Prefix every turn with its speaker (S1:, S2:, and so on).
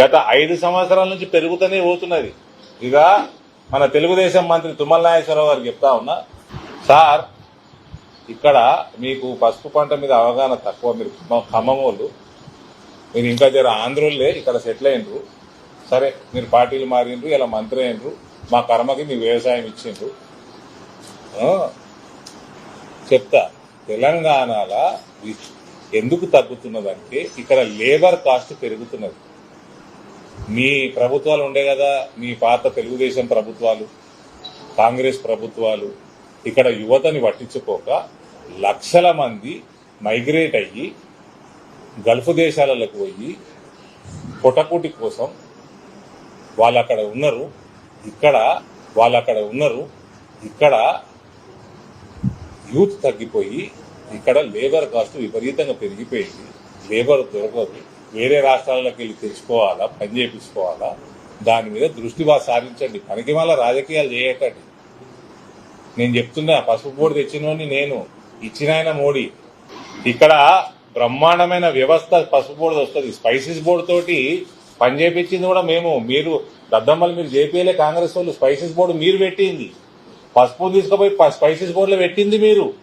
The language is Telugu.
S1: గత ఐదు సంవత్సరాల నుంచి పెరుగుతూనే పోతున్నది. ఇక మన తెలుగుదేశం మంత్రి తుమ్మల నాగేశ్వరరావు గారు చెప్తా ఉన్నా సార్ ఇక్కడ మీకు పసుపు పంట మీద అవగాహన తక్కువ. మీరు ఖమ్మం- వాళ్ళు. మీరు ఇంకా జర ఆంధ్రులే ఇక్కడ సెటిల్ అయినరు. సరే మీరు పార్టీలు మారిండ్రు ఇలా మంత్రి అయినరు. మా కర్మకి మీ వ్యవసాయం ఇచ్చిండ్రు. చెప్తా. తెలంగాణలో ఎందుకు తగ్గుతున్నదంటే ఇక్కడ లేబర్ కాస్ట్ పెరుగుతున్నది. మీ ప్రభుత్వాలు ఉండే కదా మీ పాత తెలుగుదేశం ప్రభుత్వాలు కాంగ్రెస్ ప్రభుత్వాలు. ఇక్కడ యువతని పట్టించుకోక లక్షల మంది మైగ్రేట్ అయ్యి గల్ఫ్ దేశాలకు పోయి పొటకుటి కోసం వాళ్ళు అక్కడ ఉన్నారు ఇక్కడ వాళ్ళు అక్కడ ఉన్నారు ఇక్కడ యూత్ తగ్గిపోయి ఇక్కడ లేబర్ కాస్ట్ విపరీతంగా పెరిగిపోయింది. లేబర్ దొరకదు. వేరే రాష్ట్రాల్లోకి వెళ్ళి తెచ్చుకోవాలా పని చేయించుకోవాలా దాని మీద దృష్టి బాగా సారించండి. పనికి మళ్ళీ రాజకీయాలు చేయకండి నేను చెప్తున్నా పసుపు బోర్డు తెచ్చినోని నేను ఇచ్చిన ఆయన మోడీ. ఇక్కడ బ్రహ్మాండమైన వ్యవస్థ పసుపు బోర్డు వస్తుంది. స్పైసెస్ బోర్డు తోటి పని చేయించింది కూడా మేము. మీరు దద్దమ్మలు మీరు జేపీఎలే కాంగ్రెస్ వాళ్ళు స్పైసెస్ బోర్డు మీరు పెట్టింది. పసుపు తీసుకుపోయి స్పైసెస్ బోర్డులో పెట్టింది మీరు.